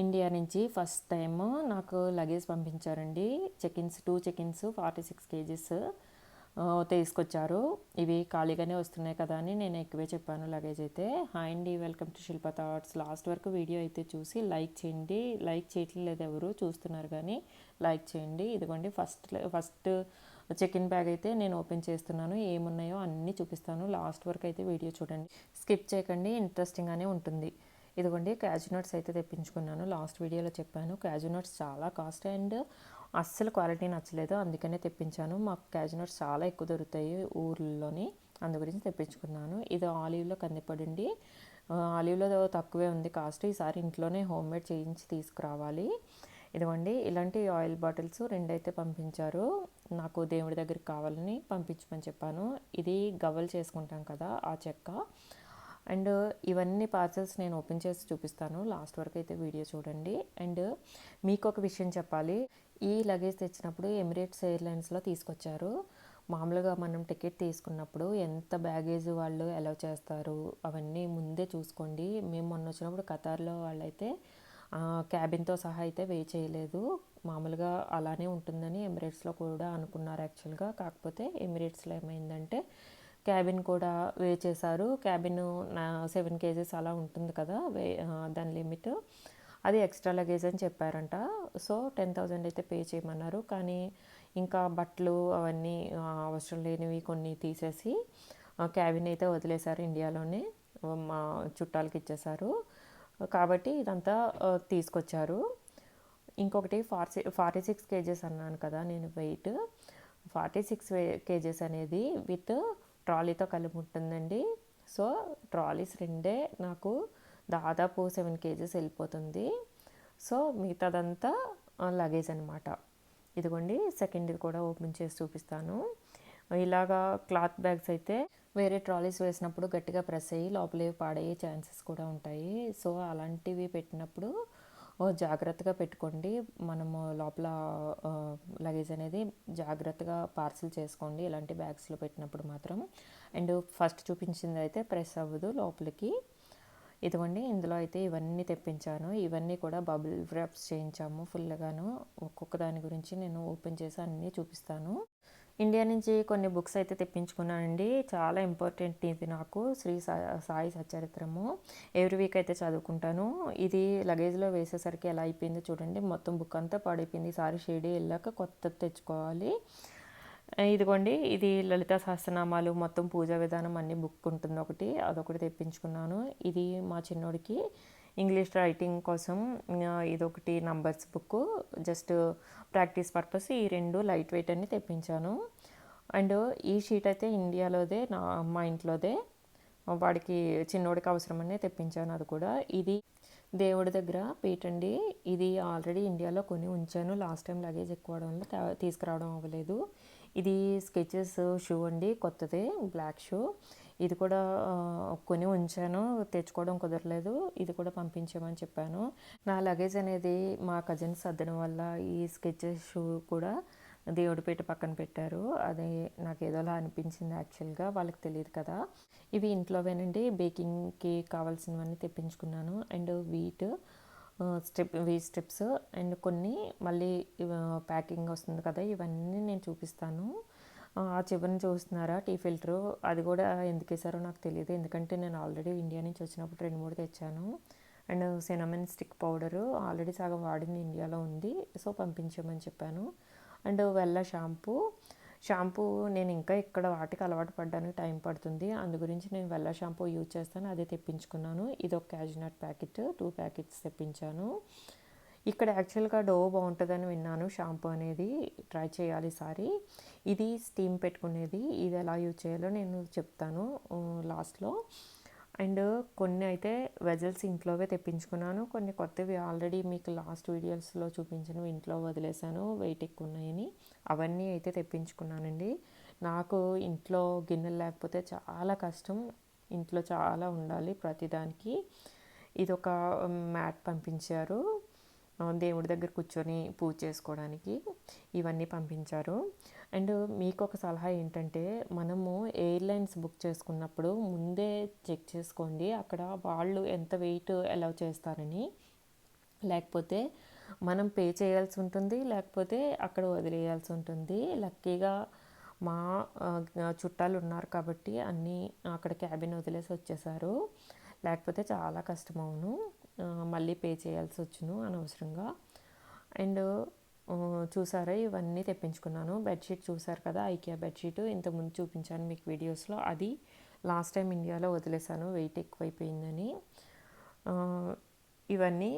India నుంచి first time నాకు luggage పంపించారండి. Checkins two checkins forty six kgs తీసుకొచ్చారు. ఇవి ఖాళీగానే వస్తున్నాయి కదా అని నేను ఎక్కువే చెప్పాను లగేజ్ అయితే. హాయ్ అండి welcome to Shilpa thoughts last వరకు వీడియో అయితే చూసి లైక్ చేయండి. లైక్ చేయట్లేదు ఎవరు చూస్తున్నారు కానీ లైక్ చేయండి. ఇదిగోండి ఫస్ట్ ఫస్ట్ చెక్ బ్యాగ్ అయితే నేను ఓపెన్ చేస్తున్నాను. ఏమున్నాయో అన్నీ చూపిస్తాను. లాస్ట్ వరకు అయితే వీడియో చూడండి. స్కిప్ చేయకండి ఇంట్రెస్టింగ్గానే ఉంటుంది. ఇదిగోండి క్యాజు నట్స్ అయితే తెప్పించుకున్నాను. లాస్ట్ వీడియోలో చెప్పాను క్యాజు నట్స్ చాలా కాస్ట్ అండ్ అస్సలు క్వాలిటీ నచ్చలేదు. అందుకనే తెప్పించాను. మాకు క్యాజు నట్స్ చాలా ఎక్కువ దొరుకుతాయి ఊర్లోని అందు గురించి తెప్పించుకున్నాను. ఇది ఆలివ్లో కందిపడండి ఆలివ్లో తక్కువే ఉంది కాస్ట్ ఈసారి ఇంట్లోనే హోమ్ మేడ్ చేయించి తీసుకురావాలి. ఇదిగోండి ఇలాంటి ఆయిల్ బాటిల్స్ రెండైతే పంపించారు. నాకు దేవుడి దగ్గరికి కావాలని పంపించమని చెప్పాను. ఇది గవ్వలు చేసుకుంటాం కదా ఆ చెక్క. అండ్ ఇవన్నీ పార్సల్స్ నేను ఓపెన్ చేసి చూపిస్తాను. లాస్ట్ వరకు అయితే వీడియో చూడండి. అండ్ మీకు ఒక విషయం చెప్పాలి. ఈ లగేజ్ తెచ్చినప్పుడు ఎమిరేట్స్ ఎయిర్లైన్స్లో తీసుకొచ్చారు. మామూలుగా మనం టికెట్ తీసుకున్నప్పుడు ఎంత బ్యాగేజ్ వాళ్ళు అలౌ చేస్తారు అవన్నీ ముందే చూసుకోండి. మేము మొన్న వచ్చినప్పుడు ఖతార్లో వాళ్ళైతే క్యాబిన్తో సహా అయితే వే చేయలేదు. మామూలుగా అలానే ఉంటుందని ఎమిరేట్స్లో కూడా అనుకున్నారు యాక్చువల్గా కాకపోతే ఎమిరేట్స్లో ఏమైందంటే క్యాబిన్ కూడా వే చేశారు. క్యాబిన్ సెవెన్ కేజెస్ అలా ఉంటుంది కదా వే దాని లిమిట్. అది ఎక్స్ట్రా లగేజ్ అని చెప్పారంట. సో టెన్ థౌజండ్ అయితే పే చేయమన్నారు. కానీ ఇంకా బట్టలు అవన్నీ అవసరం లేనివి కొన్ని తీసేసి క్యాబిన్ అయితే వదిలేశారు ఇండియాలోనే. మా చుట్టాలకి ఇచ్చేశారు. కాబట్టి ఇదంతా తీసుకొచ్చారు. ఇంకొకటి ఫార్టీ ఫార్టీ సిక్స్ కేజెస్ అన్నాను కదా నేను వెయిట్. ఫార్టీ సిక్స్ కేజెస్ అనేది విత్ ట్రాలీతో కలిపి ఉంటుందండి. సో ట్రాలీస్ రెండే నాకు దాదాపు సెవెన్ కేజీస్ వెళ్ళిపోతుంది. సో మిగతాదంతా లగేజ్ అనమాట ఇదిగోండి సెకండ్ ఇది కూడా ఓపెన్ చేసి చూపిస్తాను. ఇలాగా క్లాత్ బ్యాగ్స్ అయితే వేరే ట్రాలీస్ వేసినప్పుడు గట్టిగా ప్రెస్ అయ్యి లోపలే పాడయ్యే ఛాన్సెస్ కూడా ఉంటాయి. సో అలాంటివి పెట్టినప్పుడు జాగ్రత్తగా పెట్టుకోండి. మనము లోపల లగేజ్ అనేది జాగ్రత్తగా పార్సిల్ చేసుకోండి. ఇలాంటి బ్యాగ్స్లో పెట్టినప్పుడు మాత్రం. అండ్ ఫస్ట్ చూపించింది అయితే ప్రెస్ అవ్వదు లోపలికి. ఇదిగోండి ఇందులో అయితే ఇవన్నీ తెప్పించాను. ఇవన్నీ కూడా బబుల్ ర్యాప్స్ చేయించాము ఫుల్గాను ఒక్కొక్క దాని గురించి నేను ఓపెన్ చేసి అన్నీ చూపిస్తాను. ఇండియా నుంచి కొన్ని బుక్స్ అయితే తెప్పించుకున్నానండి. చాలా ఇంపార్టెంట్ ఇది నాకు. శ్రీ సాయి సచరిత్రము ఎవ్రీ వీక్ అయితే చదువుకుంటాను. ఇది లగేజ్లో వేసేసరికి ఎలా అయిపోయిందో చూడండి. మొత్తం బుక్ అంతా పాడైపోయింది. సారీ షేడీ వెళ్ళాక కొత్తది తెచ్చుకోవాలి. ఇదిగోండి ఇది లలిత సహస్రనామాలు మొత్తం పూజా విధానం అన్ని బుక్ ఉంటుంది ఒకటి. అదొకటి తెప్పించుకున్నాను. ఇది మా చిన్నోడికి. ఇంగ్లీష్ రైటింగ్ కోసం ఇదొకటి numbers book just practice purpose ఈ రెండు లైట్ వెయిట్ అని తెప్పించాను. అండ్ ఈ షీట్ అయితే ఇండియాలోదే నా మా ఇంట్లోదే. వాడికి చిన్నోడికి అవసరమనే తెప్పించాను అది కూడా. ఇది దేవుడి దగ్గర పీటండి ఇది ఆల్రెడీ ఇండియాలో కొని ఉంచాను. లాస్ట్ టైం లగేజ్ ఎక్కువ వల్ల తీసుకురావడం అవ్వలేదు. ఇది స్కెచెస్ షూ అండి కొత్తదే బ్లాక్ షూ. ఇది కూడా కొని ఉంచాను తెచ్చుకోవడం కుదరలేదు ఇది కూడా పంపించామని చెప్పాను. నా లగేజ్ అనేది మా కజిన్స్ సర్దడం వల్ల ఈ స్కెచెస్ షూ కూడా దేవుడిపేట పక్కన పెట్టారు. అది నాకు ఏదోలా అనిపించింది యాక్చువల్గా వాళ్ళకి తెలియదు కదా. ఇవి ఇంట్లోవేనండి బేకింగ్కి కావాల్సినవన్నీ తెప్పించుకున్నాను. And wheat step we steps and కొన్ని మళ్ళీ ప్యాకింగ్ వస్తుంది కదా ఇవన్నీ నేను చూపిస్తాను. ఆ చివరిని చూస్తున్నారా? Tea filter? అది కూడా ఎందుకు వేసారో నాకు తెలియదు. ఎందుకంటే నేను ఆల్రెడీ ఇండియా నుంచి వచ్చినప్పుడు రెండు మూడు తెచ్చాను. And cinnamon stick powder already సగం వాడింది ఇండియాలో ఉంది. సో పంపించమని చెప్పాను. And వెల్ల shampoo. షాంపూ నేను ఇంకా ఇక్కడ వాటికి అలవాటు పడడానికి టైం పడుతుంది. అందు గురించి నేను వెల్ల షాంపూ యూజ్ చేస్తాను అదే తెప్పించుకున్నాను. ఇది ఒక క్యాజినట్ ప్యాకెట్ టూ ప్యాకెట్స్ తెప్పించాను. ఇక్కడ యాక్చువల్గా డో బాగుంటుందని విన్నాను. షాంపూ అనేది ట్రై చేయాలి సారి ఇది స్టీమ్ పెట్టుకునేది. ఇది ఎలా యూజ్ చేయాలో నేను చెప్తాను లాస్ట్లో. అండ్ కొన్ని అయితే వెజల్స్ ఇంట్లోవే తెప్పించుకున్నాను. కొన్ని కొత్తవి ఆల్రెడీ మీకు లాస్ట్ వీడియోస్లో చూపించినవి ఇంట్లో వదిలేశాను. వెయిట్ ఎక్కువ ఉన్నాయని. అవన్నీ అయితే తెప్పించుకున్నానండి. నాకు ఇంట్లో గిన్నెలు లేకపోతే చాలా కష్టం. ఇంట్లో చాలా ఉండాలి ప్రతిదానికి. ఇది ఒక మ్యాట్ పంపించారు. దేవుడి దగ్గర కూర్చొని పూజ చేసుకోవడానికి ఇవన్నీ పంపించారు. అండ్ మీకు ఒక సలహా ఏంటంటే మనము ఎయిర్లైన్స్ బుక్ చేసుకున్నప్పుడు ముందే చెక్ చేసుకోండి అక్కడ వాళ్ళు ఎంత వెయిట్ అలౌ చేస్తారని. లేకపోతే మనం పే చేయాల్సి ఉంటుంది లేకపోతే అక్కడ వదిలేయాల్సి ఉంటుంది. లక్కీగా మా చుట్టాలు ఉన్నారు కాబట్టి అన్నీ అక్కడ క్యాబిన్ వదిలేసి వచ్చేసారు. లేకపోతే చాలా కష్టం అవును. మళ్ళీ పే చేయాల్సి వచ్చును అనవసరంగా. అండ్ చూసారా ఇవన్నీ తెప్పించుకున్నాను. బెడ్షీట్ చూసారు కదా ఐకియా బెడ్షీట్. ఇంతకుముందు చూపించాను మీకు వీడియోస్లో. అది లాస్ట్ టైం ఇండియాలో వదిలేసాను వెయిట్ ఎక్కువైపోయిందని. ఇవన్నీ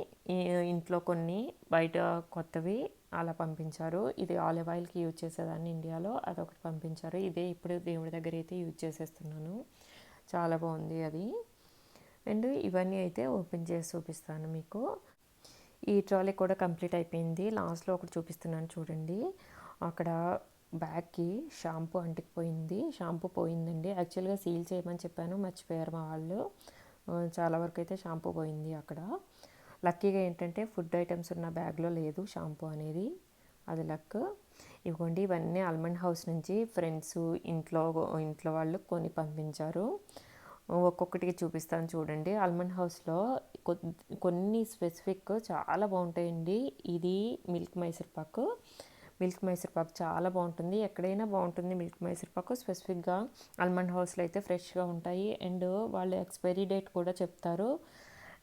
ఇంట్లో కొన్ని బయట కొత్తవి అలా పంపించారు. ఇది ఆలివ్ ఆయిల్కి యూజ్ చేసేదాన్ని ఇండియాలో అదొకటి పంపించారు. ఇదే ఇప్పుడు దేవుడి దగ్గర అయితే యూజ్ చేసేస్తున్నాను. చాలా బాగుంది అది. అండ్ ఇవన్నీ అయితే ఓపెన్ చేసి చూపిస్తాను మీకు. ఈ ట్రాలీ కూడా కంప్లీట్ అయిపోయింది. లాస్ట్లో ఒకటి చూపిస్తున్నాను చూడండి. అక్కడ బ్యాగ్కి షాంపూ అంటుకుపోయింది. షాంపూ పోయిందండి. యాక్చువల్గా సీల్ చేయమని చెప్పాను మర్చిపోయారు మా వాళ్ళు. చాలా వరకు అయితే షాంపూ పోయింది అక్కడ. లక్కీగా ఏంటంటే ఫుడ్ ఐటమ్స్ ఉన్న బ్యాగ్లో లేదు షాంపూ అనేది. అది లక్. ఇవ్వండి ఇవన్నీ ఆల్మండ్ హౌస్ నుంచి ఫ్రెండ్స్ ఇంట్లో ఇంట్లో వాళ్ళు కొని పంపించారు. ఒక్కొక్కటికి చూపిస్తాను చూడండి. ఆల్మండ్ హౌస్లో కొన్ని స్పెసిఫిక్ చాలా బాగుంటాయండి. ఇది మిల్క్ మైసూర్ పాకు మిల్క్ మైసూర్ పాకు చాలా బాగుంటుంది. ఎక్కడైనా బాగుంటుంది మిల్క్ మైసూర్ పాకు స్పెసిఫిక్గా ఆల్మండ్ హౌస్లో అయితే ఫ్రెష్గా ఉంటాయి. అండ్ వాళ్ళు ఎక్స్పైరీ డేట్ కూడా చెప్తారు.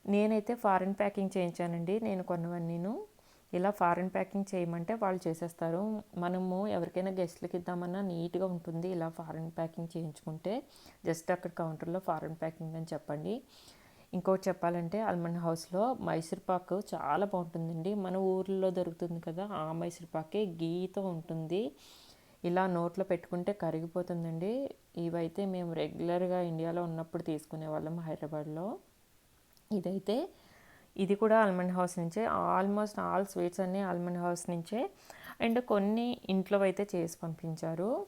నేనైతే ఫారెన్ ప్యాకింగ్ చేయించానండి. నేను కొన్నవన్నీను. ఇలా ఫారెన్ ప్యాకింగ్ చేయమంటే వాళ్ళు చేసేస్తారు. మనము ఎవరికైనా గెస్ట్లకి ఇద్దామన్నా నీట్గా ఉంటుంది ఇలా ఫారెన్ ప్యాకింగ్ చేయించుకుంటే. జస్ట్ అక్కడ కౌంటర్లో ఫారెన్ ప్యాకింగ్ అని చెప్పండి. ఇంకోటి చెప్పాలంటే అల్మండ్ హౌస్లో మైసూర్ పాక్ చాలా బాగుంటుందండి. మన ఊర్లో దొరుకుతుంది కదా ఆ మైసూర్ పాకే గీతో ఉంటుంది. ఇలా నోట్లో పెట్టుకుంటే కరిగిపోతుందండి. ఇవైతే మేము రెగ్యులర్గా ఇండియాలో ఉన్నప్పుడు తీసుకునే వాళ్ళం హైదరాబాద్లో. ఇదైతే ఇది కూడా ఆల్మండ్ హౌస్ నుంచే ఆల్మోస్ట్ ఆల్ స్వీట్స్ అన్నీ ఆల్మండ్ హౌస్ నుంచే. అండ్ కొన్ని ఇంట్లో అయితే చేసి పంపించారు.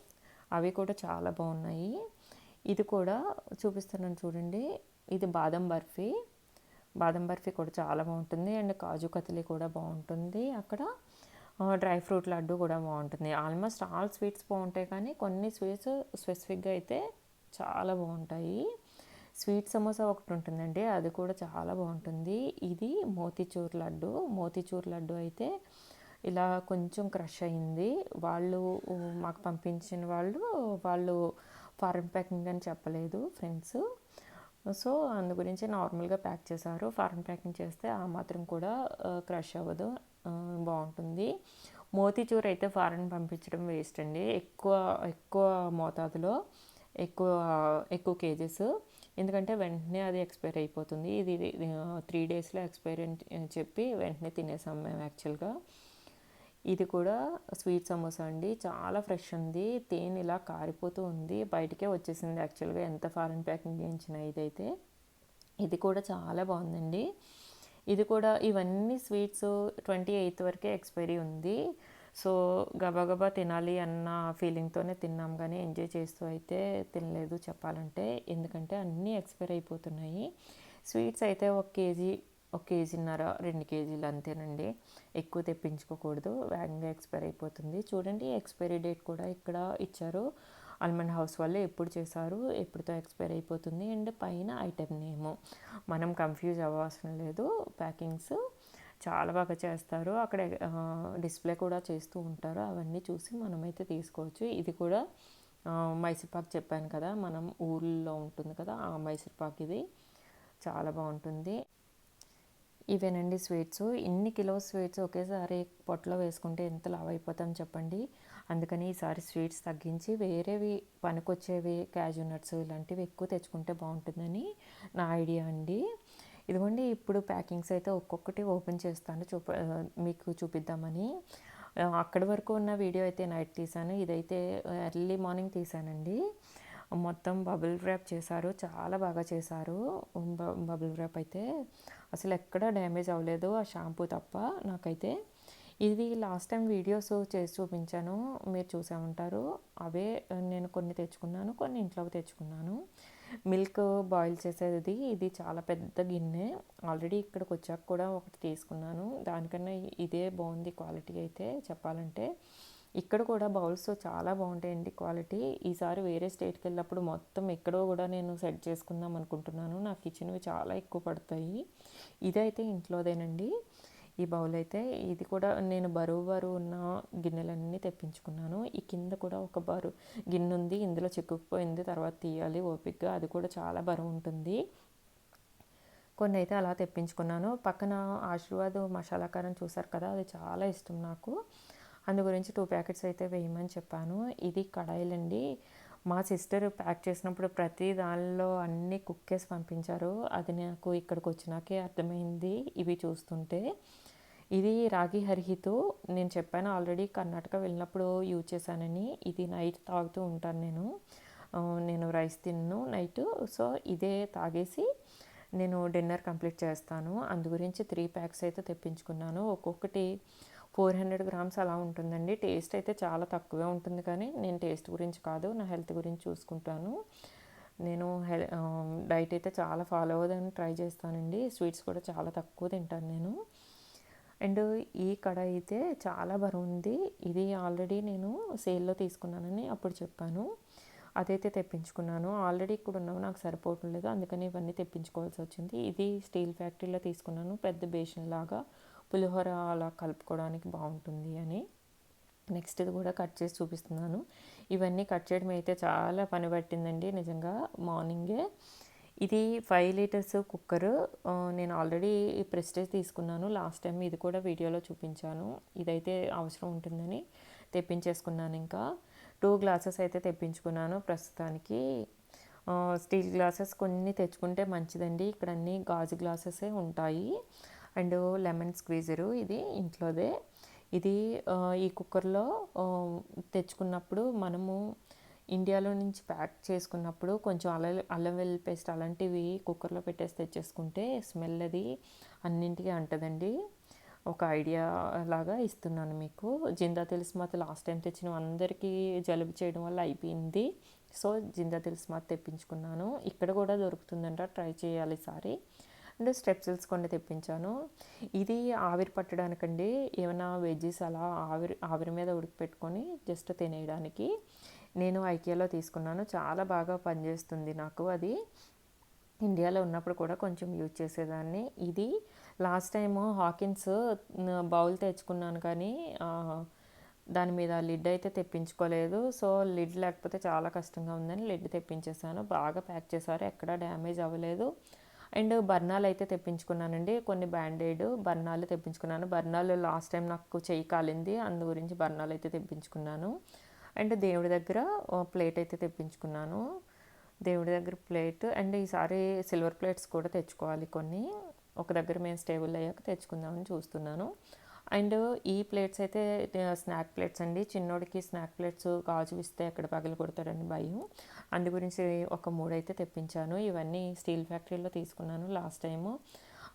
అవి కూడా చాలా బాగున్నాయి. ఇది కూడా చూపిస్తున్నాను చూడండి. ఇది బాదం బర్ఫీ. బాదం బర్ఫీ కూడా చాలా బాగుంటుంది. అండ్ కాజు కతలి కూడా బాగుంటుంది. అక్కడ డ్రై ఫ్రూట్ లడ్డు కూడా బాగుంటుంది. ఆల్మోస్ట్ ఆల్ స్వీట్స్ బాగుంటాయి కానీ కొన్ని స్వీట్స్ స్పెసిఫిక్గా అయితే చాలా బాగుంటాయి. స్వీట్ సమోసా ఒకటి ఉంటుందండి అది కూడా చాలా బాగుంటుంది. ఇది మోతీచూర్ లడ్డు. మోతీచూర్ లడ్డు అయితే ఇలా కొంచెం క్రష్ అయింది. వాళ్ళు మాకు పంపించిన వాళ్ళు వాళ్ళు ఫారెన్ ప్యాకింగ్ అని చెప్పలేదు ఫ్రెండ్స్. సో అందు గురించి నార్మల్గా ప్యాక్ చేశారు. ఫారెన్ ప్యాకింగ్ చేస్తే ఆ మాత్రం కూడా క్రష్ అవ్వదు. బాగుంటుంది. మోతీచూర్ అయితే ఫారెన్ పంపించడం వేస్ట్ అండి. ఎక్కువ ఎక్కువ మోతాదులో ఎక్కువ ఎక్కువ కేజెస్. ఎందుకంటే వెంటనే అది ఎక్స్పైర్ అయిపోతుంది. ఇది త్రీ డేస్లో ఎక్స్పైర్ అని చెప్పి వెంటనే తినేసాం మేము యాక్చువల్గా ఇది కూడా స్వీట్ సమోసా అండి. చాలా ఫ్రెష్ ఉంది. తేనె ఇలా కారిపోతూ ఉంది. బయటకే వచ్చేసింది యాక్చువల్గా ఎంత ఫారెన్ ప్యాకింగ్ చేయించిన ఇదైతే. ఇది కూడా చాలా బాగుందండి. ఇది కూడా ఇవన్నీ స్వీట్స్ ట్వంటీ ఎయిత్ వరకే ఎక్స్పైరీ ఉంది. సో గబగబా తినాలి అన్న ఫీలింగ్తోనే తిన్నాం. కానీ ఎంజాయ్ చేస్తూ అయితే తినలేదు చెప్పాలంటే. ఎందుకంటే అన్నీ ఎక్స్పైర్ అయిపోతున్నాయి. స్వీట్స్ అయితే ఒక కేజీ ఒక కేజీన్నర రెండు కేజీలు అంతేనండి. ఎక్కువ తెప్పించుకోకూడదు. వేగంగా ఎక్స్పైర్ అయిపోతుంది. చూడండి ఎక్స్పైరీ డేట్ కూడా ఇక్కడ ఇచ్చారు. ఆల్మండ్ హౌస్ వాళ్ళు ఎప్పుడు చేశారు ఎప్పుడుతో ఎక్స్పైర్ అయిపోతుంది అండ్ పైన ఐటెం నేము మనం కన్ఫ్యూజ్ అవ్వాల్సిన లేదు. ప్యాకింగ్స్ చాలా బాగా చేస్తారు. అక్కడ డిస్ప్లే కూడా చేస్తూ ఉంటారు. అవన్నీ చూసి మనమైతే తీసుకోవచ్చు. ఇది కూడా మైసూర్పాక్ మైసూర్ పాక్ చెప్పాను కదా మనం ఊళ్ళో ఉంటుంది కదా ఆ మైసూర్ పాక్ ఇది. చాలా బాగుంటుంది. ఇవేనండి స్వీట్స్. ఇన్ని కిలో స్వీట్స్ ఒకేసారి పొట్టలో వేసుకుంటే ఎంత లావ్ అయిపోతాం చెప్పండి. అందుకని ఈసారి స్వీట్స్ తగ్గించి వేరేవి పనికొచ్చేవి క్యాజు నట్స్ ఇలాంటివి ఎక్కువ తెచ్చుకుంటే బాగుంటుందని నా ఐడియా అండి. ఇదిగోండి ఇప్పుడు ప్యాకింగ్స్ అయితే ఒక్కొక్కటి ఓపెన్ చేస్తాను చూప మీకు చూపిద్దామని. అక్కడి వరకు ఉన్న వీడియో అయితే నైట్ తీశాను. ఇదైతే ఎర్లీ మార్నింగ్ తీశానండి. మొత్తం బబుల్ ర్యాప్ చేశారు చాలా బాగా చేశారు. బబుల్ ర్యాప్ అయితే అసలు ఎక్కడ డ్యామేజ్ అవ్వలేదు ఆ షాంపూ తప్ప నాకైతే. ఇది లాస్ట్ టైం వీడియోస్ చేసి చూపించాను మీరు చూసే ఉంటారు. అవే నేను కొన్ని తెచ్చుకున్నాను కొన్ని ఇంట్లో తెచ్చుకున్నాను. మిల్క్ బాయిల్ చేసేది ఇది చాలా పెద్ద గిన్నె. ఆల్రెడీ ఇక్కడికి వచ్చాక కూడా ఒకటి తీసుకున్నాను. దానికన్నా ఇదే బాగుంది క్వాలిటీ అయితే చెప్పాలంటే. ఇక్కడ కూడా బౌల్స్ చాలా బాగుంటాయండి క్వాలిటీ. ఈసారి వేరే స్టేట్కి వెళ్ళినప్పుడు మొత్తం ఎక్కడో కూడా నేను సెట్ చేసుకుందాం అనుకుంటున్నాను. నాకు కిచెన్వి చాలా ఎక్కువ పడతాయి. ఇదైతే ఇంట్లోదేనండి. ఈ బౌల్ అయితే ఇది కూడా నేను బరువు బరువు ఉన్న గిన్నెలన్నీ తెప్పించుకున్నాను. ఈ కింద కూడా ఒక బరువు గిన్నె ఉంది ఇందులో చిక్కుకుపోయింది తర్వాత తీయాలి ఓపిక్గా అది కూడా చాలా బరువు ఉంటుంది. కొన్ని అయితే అలా తెప్పించుకున్నాను. పక్కన ఆశీర్వాద్ మసాలాకారం చూసారు కదా అది చాలా ఇష్టం నాకు. అందు గురించి టూ ప్యాకెట్స్ అయితే వేయమని చెప్పాను. ఇది కడాయిలండి. మా సిస్టర్ ప్యాక్ చేసినప్పుడు ప్రతి దానిలో అన్నీ కుక్ చేసి పంపించారు. అది నాకు ఇక్కడికి వచ్చినాకే అర్థమైంది ఇవి చూస్తుంటే. ఇది రాగి హరిహితో. నేను చెప్పాను ఆల్రెడీ కర్ణాటక వెళ్ళినప్పుడు యూజ్ చేశానని. ఇది నైట్ తాగుతూ ఉంటాను నేను. నేను రైస్ తిన్ను నైట్. సో ఇదే తాగేసి నేను డిన్నర్ కంప్లీట్ చేస్తాను. అందు గురించి త్రీ ప్యాక్స్ అయితే తెప్పించుకున్నాను. ఒక్కొక్కటి ఫోర్ హండ్రెడ్ గ్రామ్స్ అలా ఉంటుందండి. టేస్ట్ అయితే చాలా తక్కువే ఉంటుంది కానీ నేను టేస్ట్ గురించి కాదు నా హెల్త్ గురించి చూసుకుంటాను. నేను హెల్ డైట్ అయితే చాలా ఫాలో అవ్వదని ట్రై చేస్తానండి. స్వీట్స్ కూడా చాలా తక్కువ తింటాను నేను. అండ్ ఈ కడాయి అయితే చాలా బరువు ఉంది ఇది ఆల్రెడీ నేను సేల్లో తీసుకున్నానని అప్పుడు చెప్పాను. అదైతే తెప్పించుకున్నాను. ఆల్రెడీ ఇక్కడ ఉన్నావు నాకు సరిపోవటం లేదు. అందుకని ఇవన్నీ తెప్పించుకోవాల్సి వచ్చింది. ఇది స్టీల్ ఫ్యాక్టరీలో తీసుకున్నాను. పెద్ద బేషన్ లాగా పులిహోర అలా కలుపుకోవడానికి బాగుంటుంది అని. నెక్స్ట్ ఇది కూడా కట్ చేసి చూపిస్తున్నాను. ఇవన్నీ కట్ చేయడం అయితే చాలా పని పట్టిందండి. నిజంగా మార్నింగే ఇది ఫైవ్ లీటర్స్ కుక్కర్ నేను ఆల్రెడీ ప్రెస్టేజ్ తీసుకున్నాను. లాస్ట్ టైం ఇది కూడా వీడియోలో చూపించాను. ఇదైతే అవసరం ఉంటుందని తెప్పించేసుకున్నాను ఇంకా. టూ గ్లాసెస్ అయితే తెప్పించుకున్నాను ప్రస్తుతానికి. స్టీల్ గ్లాసెస్ కొన్ని తెచ్చుకుంటే మంచిదండి. ఇక్కడ అన్ని గాజు గ్లాసెసే ఉంటాయి. అండ్ లెమన్ స్క్వీజరు ఇది ఇంట్లోదే. ఇది ఈ కుక్కర్లో తెచ్చుకున్నప్పుడు మనము ఇండియాలో నుంచి ప్యాక్ చేసుకున్నప్పుడు కొంచెం అల్ల అల్లం వెల్లుల్లి పేస్ట్ అలాంటివి కుక్కర్లో పెట్టేసి తెచ్చేసుకుంటే స్మెల్ అది అన్నింటికి అంటదండి. ఒక ఐడియా లాగా ఇస్తున్నాను మీకు. జిందా తెలిస్మాత్ లాస్ట్ టైం తెచ్చిన అందరికీ జలుబు చేయడం వల్ల అయిపోయింది. సో జిందా తెలిస్మాత్ తెప్పించుకున్నాను. ఇక్కడ కూడా దొరుకుతుందంట ట్రై చేయాలి సారి అండ్ స్ట్రెప్సిల్స్ కొన్ని తెప్పించాను. ఇది ఆవిరి పట్టడానికండి. ఏమైనా వెజ్జెస్ అలా ఆవిరి ఆవిరి మీద ఉడికిపెట్టుకొని జస్ట్ తినేయడానికి. నేను ఐకియాలో తీసుకున్నాను. చాలా బాగా పనిచేస్తుంది నాకు అది. ఇండియాలో ఉన్నప్పుడు కూడా కొంచెం యూజ్ చేసేదాన్ని. ఇది లాస్ట్ టైము హాకిన్స్ బౌల్ తెచ్చుకున్నాను కానీ దాని మీద లిడ్ అయితే తెప్పించుకోలేదు. సో లిడ్ లేకపోతే చాలా కష్టంగా ఉందని లిడ్ తెప్పించేసాను. బాగా ప్యాక్ చేశారు. ఎక్కడ డ్యామేజ్ అవ్వలేదు. అండ్ బర్నాలు అయితే తెప్పించుకున్నానండి. కొన్ని బ్యాండేడ్ బర్నాలు తెప్పించుకున్నాను. బర్నాలు లాస్ట్ టైం నాకు చెయ్యి కాలింది. అందు గురించి బర్నాలు అయితే తెప్పించుకున్నాను. అండ్ దేవుడి దగ్గర ప్లేట్ అయితే తెప్పించుకున్నాను. దేవుడి దగ్గర ప్లేట్ అండ్ ఈసారి సిల్వర్ ప్లేట్స్ కూడా తెచ్చుకోవాలి కొన్ని. ఒక దగ్గర మేము స్టేబుల్ అయ్యాక తెచ్చుకుందామని చూస్తున్నాను. అండ్ ఈ ప్లేట్స్ అయితే స్నాక్ ప్లేట్స్ అండి. చిన్నోడికి స్నాక్ ప్లేట్స్ గాజు ఇస్తే ఎక్కడ పగలు కొడతాడని భయం. అందు గురించి ఒక మూడు అయితే తెప్పించాను. ఇవన్నీ స్టీల్ ఫ్యాక్టరీలో తీసుకున్నాను లాస్ట్ టైము.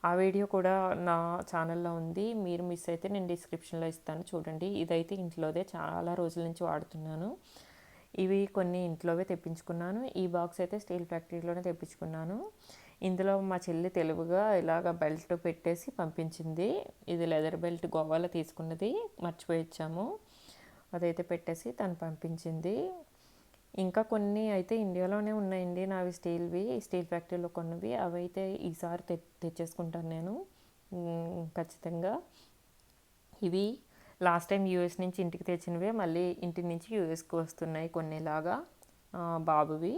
ఆ వీడియో కూడా నా ఛానల్లో ఉంది. మీరు మిస్ అయితే నేను డిస్క్రిప్షన్లో ఇస్తాను. చూడండి ఇదైతే ఇంట్లోదే చాలా రోజుల నుంచి వాడుతున్నాను. ఇవి కొన్ని ఇంట్లోవే తెప్పించుకున్నాను. ఈ బాక్స్ అయితే స్టీల్ ఫ్యాక్టరీలోనే తెప్పించుకున్నాను. ఇందులో మా చెల్లి తెలుగుగా ఇలాగ బెల్ట్ పెట్టేసి పంపించింది. ఇది లెదర్ బెల్ట్ గోవాలో తీసుకున్నది. మర్చిపోయి ఇచ్చాము అదైతే పెట్టేసి తను పంపించింది. ఇంకా కొన్ని అయితే ఇండియాలోనే ఉన్నాయండి నావి స్టీల్వి. స్టీల్ ఫ్యాక్టరీలో కొన్నవి. అవి అయితే ఈసారి తె తెచ్చేసుకుంటాను నేను. ఖచ్చితంగా. ఇవి లాస్ట్ టైం యూఎస్ నుంచి ఇంటికి తెచ్చినవే. మళ్ళీ ఇంటి నుంచి యూఎస్కి వస్తున్నాయి కొన్నిలాగా. బాబువి.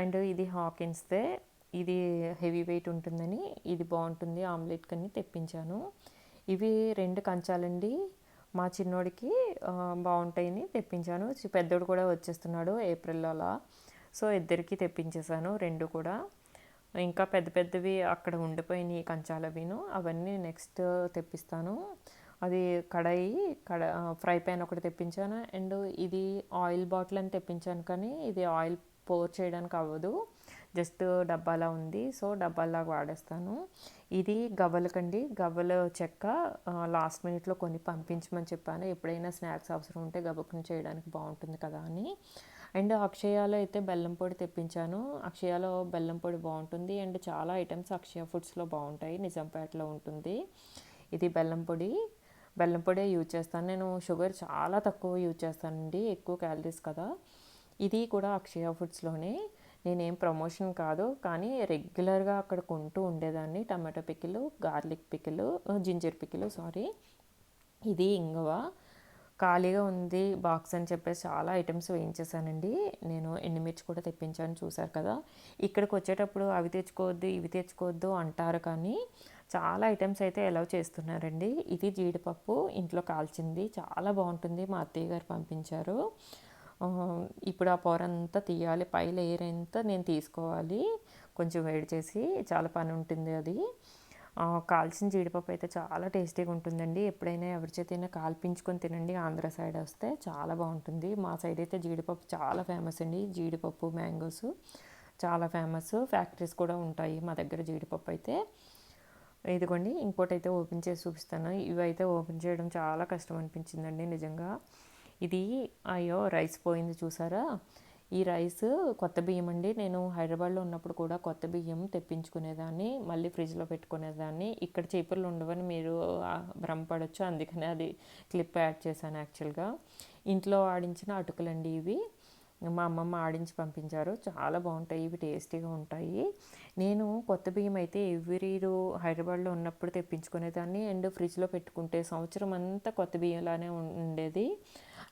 అండ్ ఇది హాకిన్స్దే. ఇది హెవీ వెయిట్ ఉంటుందని. ఇది బాగుంటుంది. ఆమ్లెట్ కని తెప్పించాను. ఇవి రెండు కంచాలండి. మా చిన్నోడికి బాగుంటాయని తెప్పించాను. పెద్దోడు కూడా వచ్చేస్తున్నాడు ఏప్రిల్లో అలా. సో ఇద్దరికి తెప్పించేశాను రెండు కూడా. ఇంకా పెద్ద పెద్దవి అక్కడ ఉండిపోయినాయి కంచాలవిను. అవన్నీ నెక్స్ట్ తెప్పిస్తాను. అది కడాయి కడ ఫ్రై ప్యాన్ ఒకటి తెప్పించాను. అండ్ ఇది ఆయిల్ బాటిల్ అని తెప్పించాను కానీ ఇది ఆయిల్ పోర్ చేయడానికి అవ్వదు. జస్ట్ డబ్బాలా ఉంది. సో డబ్బాలాగా వాడేస్తాను. ఇది గవ్వలకండి. గవ్వల చెక్క లాస్ట్ మినిట్లో కొన్ని పంపించమని చెప్పాను. ఎప్పుడైనా స్నాక్స్ అవసరం ఉంటే గబుక్కుని చేయడానికి బాగుంటుంది కదా అని. అండ్ అక్షయాలో అయితే బెల్లం పొడి తెప్పించాను. అక్షయాలో బెల్లం పొడి బాగుంటుంది. అండ్ చాలా ఐటమ్స్ అక్షయ ఫుడ్స్లో బాగుంటాయి. నిజాంపేటలో ఉంటుంది. ఇది బెల్లం పొడి. బెల్లం పొడే యూజ్ చేస్తాను. నేను షుగర్ చాలా తక్కువ యూజ్ చేస్తానండి. ఎక్కువ క్యాలరీస్ కదా. ఇది కూడా అక్షయ ఫుడ్స్లోనే. నేనేం ప్రమోషన్ కాదు కానీ రెగ్యులర్గా అక్కడ కొంటూ ఉండేదాన్ని. Tomato pickle garlic pickle ginger pickle sorry. ఇది ఇంగువ. ఖాళీగా ఉంది బాక్స్ అని చెప్పేసి చాలా ఐటమ్స్ వేయించేసానండి. నేను ఎండుమిర్చి కూడా తెప్పించాను చూశారు కదా. ఇక్కడికి వచ్చేటప్పుడు అవి తెచ్చుకోవద్దు ఇవి తెచ్చుకోవద్దు అంటారు కానీ చాలా ఐటమ్స్ అయితే ఎలా చేస్తున్నారండి. ఇది జీడిపప్పు ఇంట్లో కాల్చింది. చాలా బాగుంటుంది. మా అత్తయ్య గారు పంపించారు. ఇప్పుడు ఆ పొర అంతా తీయాలి పై లేయర్ అంతా నేను తీసుకోవాలి. కొంచెం వేడి చేసి చాలా పని ఉంటుంది అది. కాల్చిన జీడిపప్పు అయితే చాలా టేస్టీగా ఉంటుందండి. ఎప్పుడైనా ఎవరి చేతైనా కాల్పించుకొని తినండి. ఆంధ్ర సైడ్ వస్తే చాలా బాగుంటుంది. మా సైడ్ అయితే జీడిపప్పు చాలా ఫేమస్ అండి. జీడిపప్పు మ్యాంగోస్ చాలా ఫేమస్. ఫ్యాక్టరీస్ కూడా ఉంటాయి మా దగ్గర జీడిపప్పు అయితే. ఇదిగోండి ఇంకోటి అయితే ఓపెన్ చేసి చూపిస్తాను. ఇవి అయితే ఓపెన్ చేయడం చాలా కష్టం అనిపించిందండి నిజంగా. ఇది అయ్యో రైస్ పోయింది చూసారా? ఈ రైస్ కొత్త బియ్యం అండి. నేను హైదరాబాద్లో ఉన్నప్పుడు కూడా కొత్త బియ్యం తెప్పించుకునేదాన్ని మళ్ళీ ఫ్రిడ్జ్లో పెట్టుకునేదాన్ని. ఇక్కడ చేపలు ఉండవని మీరు ఆ, భ్రమపడొచ్చు. అందుకనే అది క్లిప్ యాడ్ చేశాను యాక్చువల్గా. ఇంట్లో ఆడించిన అటుకులండి ఇవి. మా అమ్మమ్మ ఆడించి పంపించారు. చాలా బాగుంటాయి. ఇవి టేస్టీగా ఉంటాయి. నేను కొత్త బియ్యం అయితే ఎవ్రీ హైదరాబాద్లో ఉన్నప్పుడు తెప్పించుకునేదాన్ని. అండ్ ఫ్రిడ్జ్లో పెట్టుకుంటే సంవత్సరం అంతా కొత్త బియ్యంలానే ఉండేది.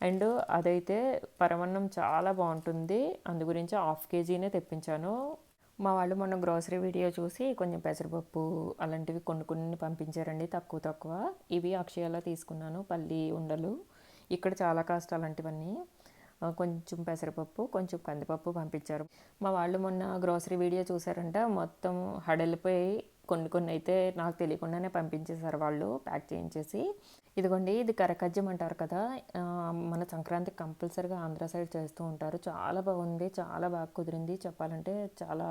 అండ్ అదైతే పరమన్నం చాలా బాగుంటుంది. అందు గురించి హాఫ్ కేజీనే తెప్పించాను. మా వాళ్ళు మొన్న గ్రోసరీ వీడియో చూసి కొంచెం పెసరపప్పు అలాంటివి కొన్ని కొన్ని పంపించారండి తక్కువ తక్కువ. ఇవి అక్షయాలో తీసుకున్నాను పల్లి ఉండలు. ఇక్కడ చాలా కాస్ట్ అలాంటివన్నీ. కొంచెం పెసరపప్పు కొంచెం కందిపప్పు పంపించారు. మా వాళ్ళు మొన్న గ్రోసరీ వీడియో చూసారంట మొత్తం హడలిపోయి కొన్ని కొన్ని అయితే నాకు తెలియకుండానే పంపించేశారు వాళ్ళు ప్యాక్ చేయించేసి. ఇదిగోండి ఇది కరకజ్జం అంటారు కదా మన సంక్రాంతికి కంపల్సరీగా ఆంధ్ర సైడ్ చేస్తూ ఉంటారు. చాలా బాగుంది చాలా బాగా కుదిరింది. చెప్పాలంటే చాలా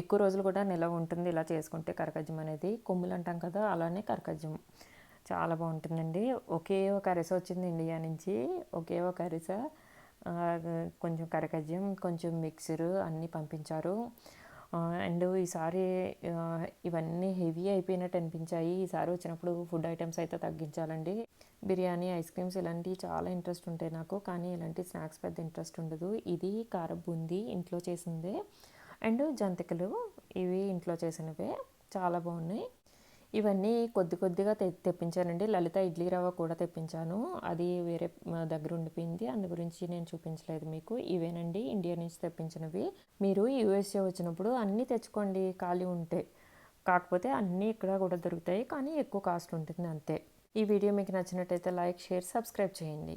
ఎక్కువ రోజులు కూడా నిలవ ఉంటుంది ఇలా చేసుకుంటే కరకజ్జం అనేది. కొమ్ములు అంటాం కదా అలానే కరకజ్జం. చాలా బాగుంటుందండి. ఒకే ఒక అరిసె వచ్చింది ఇండియా నుంచి. ఒకే ఒక అరిసె కొంచెం కరకజ్జం కొంచెం మిక్సర్ అన్నీ పంపించారు. అండ్ ఈసారి ఇవన్నీ హెవీ అయిపోయినట్టు అనిపించాయి. ఈసారి వచ్చినప్పుడు ఫుడ్ ఐటమ్స్ అయితే తగ్గించాలండి. బిర్యానీ ఐస్ క్రీమ్స్ ఇలాంటివి చాలా ఇంట్రెస్ట్ ఉంటాయి నాకు. కానీ ఇలాంటి స్నాక్స్ పెద్ద ఇంట్రెస్ట్ ఉండదు. ఇది కారం బూందీ ఇంట్లో చేసిందే. అండ్ జంతికలు ఇవి ఇంట్లో చేసినవే. చాలా బాగున్నాయి. ఇవన్నీ కొద్ది కొద్దిగా తె తెప్పించానండి. లలిత ఇడ్లీ రవ్వ కూడా తెప్పించాను. అది వేరే మా దగ్గర ఉండిపోయింది. అందు గురించి నేను చూపించలేదు మీకు. ఇవేనండి. ఇండియా నుంచి తెప్పించినవి. మీరు యూఎస్ఏ వచ్చినప్పుడు అన్నీ తెచ్చుకోండి. ఖాళీ ఉంటే. కాకపోతే అన్నీ ఇక్కడ కూడా దొరుకుతాయి. కానీ ఎక్కువ కాస్ట్ ఉంటుంది అంతే. ఈ వీడియో మీకు నచ్చినట్టయితే లైక్ షేర్ సబ్స్క్రైబ్ చేయండి.